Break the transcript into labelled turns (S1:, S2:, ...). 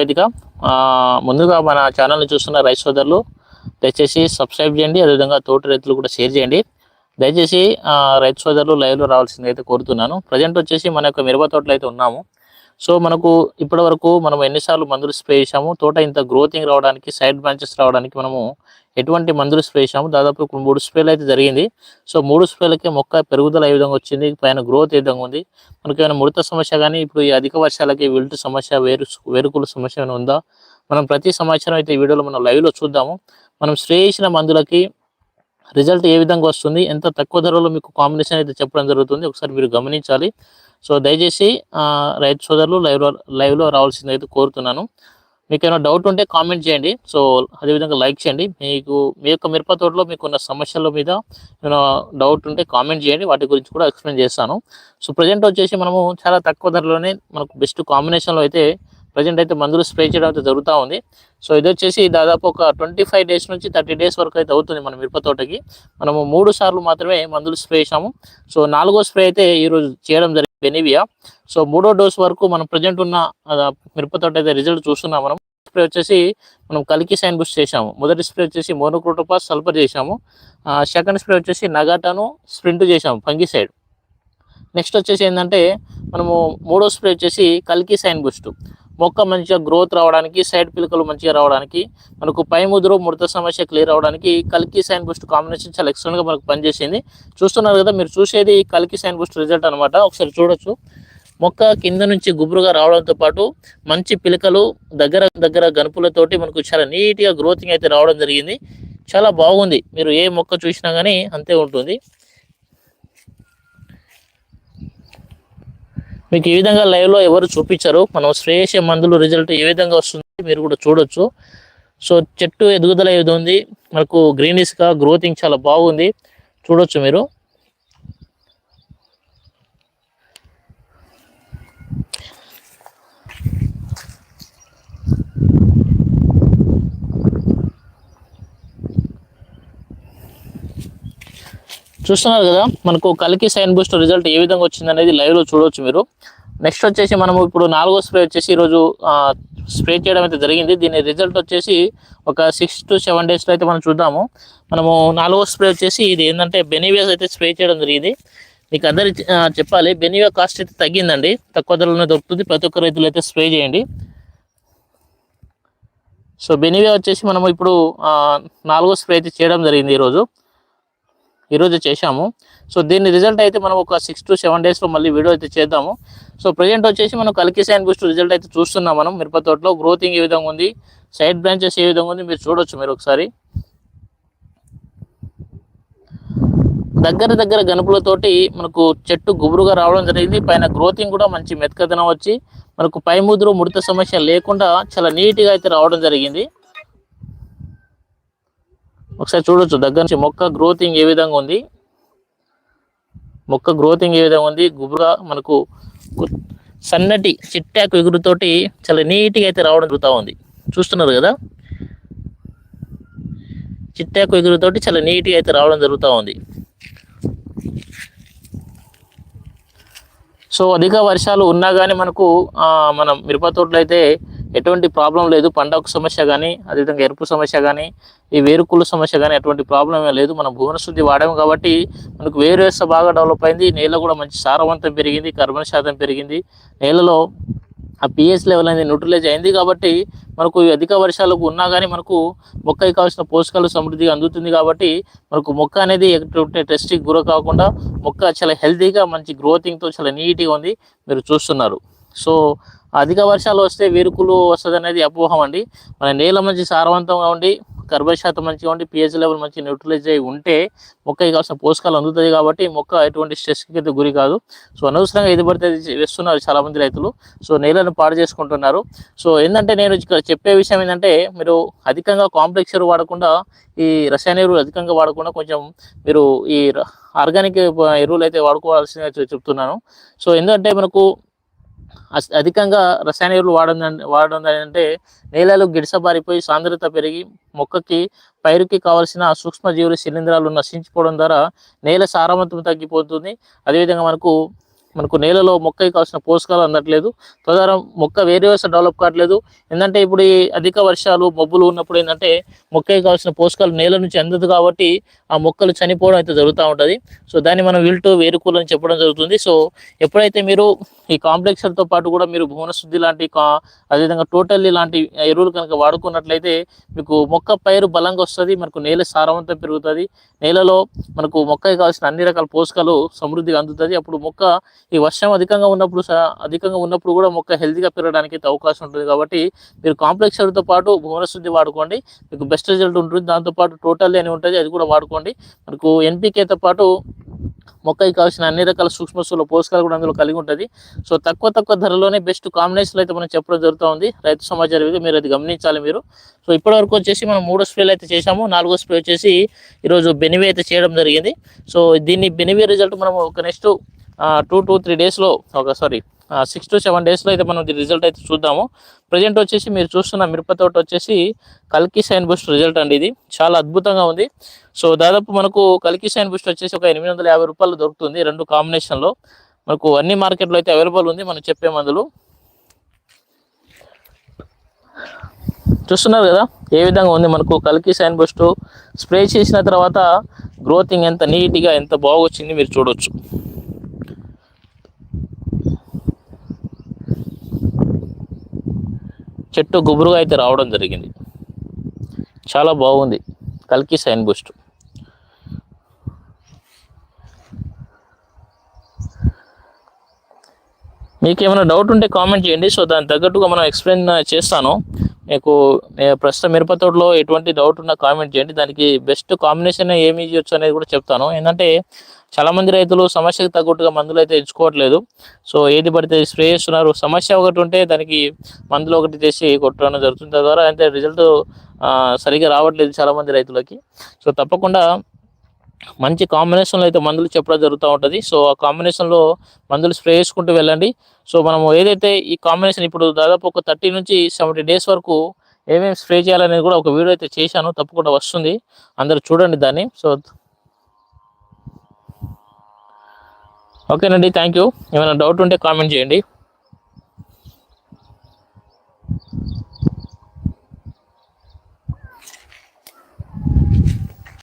S1: వేదిక. ముందుగా మన ఛానల్ని చూస్తున్న రైతు సోదరులు దయచేసి సబ్స్క్రైబ్ చేయండి. అదేవిధంగా తోటి రైతులు కూడా షేర్ చేయండి. దయచేసి రైతు సోదరులు లైవ్లో రావాల్సింది అయితే కోరుతున్నాను. ప్రజెంట్ వచ్చేసి మన యొక్క మిరప తోటలు అయితే ఉన్నాము. సో మనకు ఇప్పటి వరకు మనం ఎన్నిసార్లు మందులు స్ప్రే చేసాము తోట ఇంత గ్రోతింగ్ రావడానికి సైడ్ బ్రాంచెస్ రావడానికి మనము ఎటువంటి మందులు స్ప్రే చేసాము దాదాపు మూడు స్ప్రేలు అయితే జరిగింది. సో మూడు స్ప్రేలకే మొక్క పెరుగుదల ఏ విధంగా వచ్చింది పైన గ్రోత్ ఏ విధంగా ఉంది మనకి ఏమైనా ముడత సమస్య కానీ ఇప్పుడు ఈ అధిక వర్షాలకి విల్టు సమస్య వేరు వేరుకుల సమస్య ఏమైనా ఉందా? మనం ప్రతి సంవత్సరం అయితే ఈ వీడియోలో మనం లైవ్లో చూద్దాము. మనం స్ప్రే చేసిన మందులకి రిజల్ట్ ఏ విధంగా వస్తుంది ఎంత తక్కువ ధరలో మీకు కాంబినేషన్ అయితే చెప్పడం జరుగుతుంది ఒకసారి మీరు గమనించాలి. సో దయచేసి రైతు సోదరులు లైవ్లో లైవ్లో రావాల్సింది అయితే కోరుతున్నాను. మీకు ఏమైనా డౌట్ ఉంటే కామెంట్ చేయండి. సో అదేవిధంగా లైక్ చేయండి. మీకు మీ యొక్క మిరప తోటలో మీకున్న సమస్యల మీద ఏమైనా డౌట్ ఉంటే కామెంట్ చేయండి. వాటి గురించి కూడా ఎక్స్ప్లెయిన్ చేస్తాను. సో ప్రజెంట్ వచ్చేసి మనము చాలా తక్కువ ధరలోనే మనకు బెస్ట్ కాంబినేషన్లో అయితే ప్రజెంట్ అయితే మందులు స్ప్రే చేయడం అయితే జరుగుతూ ఉంది. సో ఇది వచ్చేసి దాదాపు ఒక ట్వంటీ ఫైవ్ డేస్ నుంచి థర్టీ డేస్ వరకు అయితే అవుతుంది మన మిరప తోటకి. మనము మూడు సార్లు మాత్రమే మందులు స్ప్రే చేసాము సో నాలుగో స్ప్రే అయితే ఈరోజు చేయడం జరిగింది బెనివియా సో మూడో డోస్ వరకు మనం ప్రజెంట్ ఉన్న మిరప తోట అయితే రిజల్ట్ చూస్తున్నాం మనం. స్ప్రే వచ్చేసి మనం కలికి సైన్ బుష్ చేసాము మొదటి స్ప్రే వచ్చేసి మోనోక్రోటోపాస్ సల్ఫర్ చేసాము సెకండ్ స్ప్రే వచ్చేసి నగాటాను స్ప్రింట్ చేసాము ఫంగిసైడ్. నెక్స్ట్ వచ్చేసి ఏంటంటే మనము మూడో స్ప్రే వచ్చేసి కల్కి సైన్ బూస్ట్. మొక్క మంచిగా గ్రోత్ రావడానికి సైడ్ పిలకలు మంచిగా రావడానికి మనకు పై ముదురు ముడత సమస్య క్లియర్ అవడానికి కల్కి సైన్ బూస్ట్ కాంబినేషన్ చాలా ఎక్సలెంట్గా మనకు పనిచేసింది. చూస్తున్నారు కదా మీరు చూసేది కల్కి సైన్ బూస్ట్ రిజల్ట్ అనమాట ఒకసారి చూడొచ్చు. మొక్క కింద నుంచి గుబురుగా రావడంతో పాటు మంచి పిలకలు దగ్గర దగ్గర గనుపులతోటి మనకు చాలా నీట్గా గ్రోతింగ్ అయితే రావడం జరిగింది. చాలా బాగుంది. మీరు ఏ మొక్క చూసినా కానీ అంతే ఉంటుంది. మీకు ఈ విధంగా లైవ్లో ఎవరు చూపించారు. మనం శ్రేయస్య మందులు రిజల్ట్ ఏ విధంగా వస్తుంది మీరు కూడా చూడొచ్చు. సో చెట్టు ఎదుగుదల ఏది ఉంది? మనకు గ్రీనిష్గా గ్రోతింగ్ చాలా బాగుంది. చూడొచ్చు మీరు. చూస్తున్నారు కదా మనకు కలికి సైన్ బూస్ట్ రిజల్ట్ ఏ విధంగా వచ్చింది అనేది లైవ్లో చూడవచ్చు మీరు. నెక్స్ట్ వచ్చేసి మనము ఇప్పుడు నాలుగో స్ప్రే వచ్చేసి ఈరోజు స్ప్రే చేయడం అయితే జరిగింది. దీని రిజల్ట్ వచ్చేసి ఒక సిక్స్ టు సెవెన్ డేస్లో అయితే మనం చూద్దాము. మనము నాలుగో స్ప్రే వచ్చేసి ఇది ఏంటంటే బెనివియాస్ అయితే స్ప్రే చేయడం జరిగింది. మీకు అందరి చెప్పాలి బెనివియా కాస్ట్ అయితే తగ్గిందండి. తక్కువ ధరలోనే దొరుకుతుంది. ప్రతి ఒక్క రైతులు అయితే స్ప్రే చేయండి. సో బెనివియా వచ్చేసి మనము ఇప్పుడు నాలుగో స్ప్రే అయితే చేయడం జరిగింది ఈరోజు. ఈరోజు చేశాము. సో దీని రిజల్ట్ అయితే మనం ఒక సిక్స్ టు సెవెన్ డేస్లో మళ్ళీ వీడియో అయితే చేద్దాము. సో ప్రజెంట్ వచ్చేసి మనం కలికి సైన్ బూస్ట్ రిజల్ట్ అయితే చూస్తున్నాం మనం మిరప తోటలో. గ్రోతింగ్ ఏ విధంగా ఉంది సైడ్ బ్రాంచెస్ ఏ విధంగా ఉంది మీరు చూడొచ్చు మీరు ఒకసారి. దగ్గర దగ్గర గనుపులతోటి మనకు చెట్టు గుబురుగా రావడం జరిగింది. పైన గ్రోతింగ్ కూడా మంచి మెతకదనం వచ్చి మనకు పై ముదురు ముడత సమస్య లేకుండా చాలా నీట్గా అయితే రావడం జరిగింది. ఒకసారి చూడొచ్చు. దగ్గర నుంచి మొక్క గ్రోతింగ్ ఏ విధంగా ఉంది? మొక్క గ్రోతింగ్ ఏ విధంగా ఉంది? గుబురుగా మనకు సన్నటి చిట్టాకు ఎగురుతోటి చాలా నీట్గా అయితే రావడం జరుగుతూ ఉంది. చూస్తున్నారు కదా? చిట్టాకు ఎగురుతోటి చాలా నీట్గా అయితే రావడం జరుగుతూ ఉంది. సో అధిక వర్షాలు ఉన్నా కానీ మనకు మన మిరప తోటలో అయితే ఎటువంటి ప్రాబ్లం లేదు. పండగ సమస్య కానీ అదేవిధంగా ఎరుపు సమస్య కానీ ఈ వేరుకుల సమస్య కానీ ఎటువంటి ప్రాబ్లం లేదు. మనం భువన శుద్ధి వాడాము కాబట్టి మనకు వేరు వ్యవస్థ బాగా డెవలప్ అయింది. నేల కూడా మంచి సారవంతం పెరిగింది. కర్బన శాతం పెరిగింది. నేలలో ఆ పిహెచ్ లెవెల్ అనేది న్యూట్రలైజ్ అయింది కాబట్టి మనకు అధిక వర్షాలకు ఉన్నా కానీ మనకు మొక్కకి కావాల్సిన పోషకాలు సమృద్ధిగా అందుతుంది కాబట్టి మనకు మొక్క అనేది ఎటువంటి టెస్ట్కి గుర కాకుండా మొక్క చాలా హెల్తీగా మంచి గ్రోతింగ్తో చాలా నీట్గా ఉంది. మీరు చూస్తున్నారు. సో అధిక వర్షాలు వస్తే వేరుకులు వస్తుంది అనేది అపోహం అండి. మన నేల మంచి సారవంతంగా ఉండి కర్బన శాతం మంచిగా ఉండి పిహెచ్ లెవెల్ మంచి న్యూట్రలైజ్ అయి ఉంటే మొక్కకి కావాల్సిన పోషకాలు అందుతుంది కాబట్టి మొక్క ఎటువంటి స్ట్రెస్కి అయితే గురి కాదు. సో అనవసరంగా ఇది పడితే వేస్తున్నారు చాలామంది రైతులు. సో నేలను పాడు చేసుకుంటున్నారు. సో ఏంటంటే నేను ఇక్కడ చెప్పే విషయం ఏంటంటే మీరు అధికంగా కాంప్లెక్స్ ఎరువు వాడకుండా ఈ రసాయన ఎరువులు అధికంగా వాడకుండా కొంచెం మీరు ఈ ఆర్గానిక్ ఎరువులు అయితే వాడుకోవాల్సిందిగా చెప్తున్నాను. సో ఎందుకంటే మనకు అధికంగా రసాయన ఎరువులు వాడడం వాడడం అంటే నేలలు గిడసబారిపోయి సాంద్రత పెరిగి మొక్కకి పైరుకి కావాల్సిన సూక్ష్మజీవులు శిలీంధ్రాలు నశించిపోవడం ద్వారా నేల సారవంతం తగ్గిపోతుంది. అదేవిధంగా మనకు మనకు నేలలో మొక్కకి కావాల్సిన పోషకాలు అందట్లేదు. తద్వారా మొక్క వేరే వ్యవస్థ డెవలప్ కావట్లేదు. ఏంటంటే ఇప్పుడు ఈ అధిక వర్షాలు మబ్బులు ఉన్నప్పుడు ఏంటంటే మొక్కకి కావాల్సిన పోషకాలు నేల నుంచి అందదు కాబట్టి ఆ మొక్కలు చనిపోవడం అయితే జరుగుతూ ఉంటుంది. సో దాన్ని మనం విల్టు వేరుకూలు అని చెప్పడం జరుగుతుంది. సో ఎప్పుడైతే మీరు ఈ కాంప్లెక్స్లతో పాటు కూడా మీరు భువన శుద్ధి లాంటి కా- అదేవిధంగా టోటల్లీ లాంటి ఎరువులు కనుక వాడుకున్నట్లయితే మీకు మొక్క పైరు బలంగా వస్తుంది మనకు నేల సారవంతం పెరుగుతుంది. నేలలో మనకు మొక్కకి కావాల్సిన అన్ని రకాల పోషకాలు సమృద్ధిగా అందుతుంది. అప్పుడు మొక్క ఈ వర్షం అధికంగా ఉన్నప్పుడు స- అధికంగా ఉన్నప్పుడు కూడా మొక్క హెల్తీగా పెరగడానికి అయితే అవకాశం ఉంటుంది కాబట్టి మీరు కాంప్లెక్స్ ఎరువుతో పాటు భువనశుద్ధి వాడుకోండి. మీకు బెస్ట్ రిజల్ట్ ఉంటుంది. దాంతోపాటు టోటల్లీ అని ఉంటుంది. అది కూడా వాడుకోండి. మనకు ఎన్పికేతో పాటు మొక్కకి కావాల్సిన అన్ని రకాల సూక్ష్మస్తుల పోషకాలు కూడా అందులో కలిగి ఉంటుంది. సో తక్కువ తక్కువ ధరలోనే బెస్ట్ కాంబినేషన్లు అయితే మనం చెప్పడం జరుగుతూ ఉంది. రైతు సమాచారం ఇది మీరు అది గమనించాలి మీరు. సో ఇప్పటి వరకు వచ్చేసి మనం మూడో స్ప్రేలు అయితే చేసాము నాలుగో స్ప్రే వచ్చేసి ఈరోజు బెనివే అయితే చేయడం జరిగింది. సో దీన్ని బెనివే రిజల్ట్ మనం ఒక నెక్స్ట్ టూ టూ త్రీ డేస్లో ఒక సారీ సిక్స్ టు సెవెన్ డేస్లో అయితే మనం రిజల్ట్ అయితే చూద్దాము. ప్రజెంట్ వచ్చేసి మీరు చూస్తున్న మిరప తోట వచ్చేసి కల్కి సైన్ బూస్ట్ రిజల్ట్ అండి ఇది. చాలా అద్భుతంగా ఉంది. సో దాదాపు మనకు కల్కి సైన్ బూస్ట్ వచ్చేసి ఒక ఎనిమిది వందల యాభై రూపాయలు దొరుకుతుంది రెండు కాంబినేషన్లో మనకు అన్ని మార్కెట్లో అయితే అవైలబుల్ ఉంది మనం చెప్పే మందులు. చూస్తున్నారు కదా ఏ విధంగా ఉంది మనకు కల్కి సైన్ బూస్ట్ స్ప్రే చేసిన తర్వాత గ్రోతింగ్ ఎంత నీట్గా ఎంత బాగొచ్చింది మీరు చూడొచ్చు. చెట్టు గుబురుగా అయితే రావడం జరిగింది. చాలా బాగుంది. కల్కి సైన్ బూస్ట్. మీకు ఏమైనా డౌట్ ఉంటే కామెంట్ చేయండి. సో దాని తగ్గట్టుగా మనం ఎక్స్ప్లెయిన్ చేస్తాను. మీకు ప్రస్తుతం మిరప తోటలో ఎటువంటి డౌట్ ఉన్నా కామెంట్ చేయండి. దానికి బెస్ట్ కాంబినేషన్ ఏమి ఇవ్వచ్చు అనేది కూడా చెప్తాను. ఏంటంటే చాలా మంది రైతులు సమస్యకు తగ్గట్టుగా మందులు అయితే ఎంచుకోవట్లేదు. సో ఏది పడితే స్ప్రే చేస్తున్నారు. సమస్య ఒకటి ఉంటే దానికి మందులు ఒకటి చేసి కొట్టడం జరుగుతుంది. తద్వారా అంటే రిజల్ట్ సరిగా రావట్లేదు చాలా మంది రైతులకి. సో తప్పకుండా మంచి కాంబినేషన్లో అయితే మందులు చెప్పడం జరుగుతూ ఉంటుంది. సో ఆ కాంబినేషన్లో మందులు స్ప్రే చేసుకుంటూ వెళ్ళండి. సో మనం ఏదైతే ఈ కాంబినేషన్ ఇప్పుడు దాదాపు ఒక థర్టీ నుంచి సెవెంటీ డేస్ వరకు ఏమేమి స్ప్రే చేయాలనేది కూడా ఒక వీడియో అయితే చేశాను. తప్పకుండా వస్తుంది. అందరూ చూడండి దాన్ని. సో ఓకేనండి. థ్యాంక్ యూ ఏమైనా డౌట్ ఉంటే కామెంట్ చేయండి.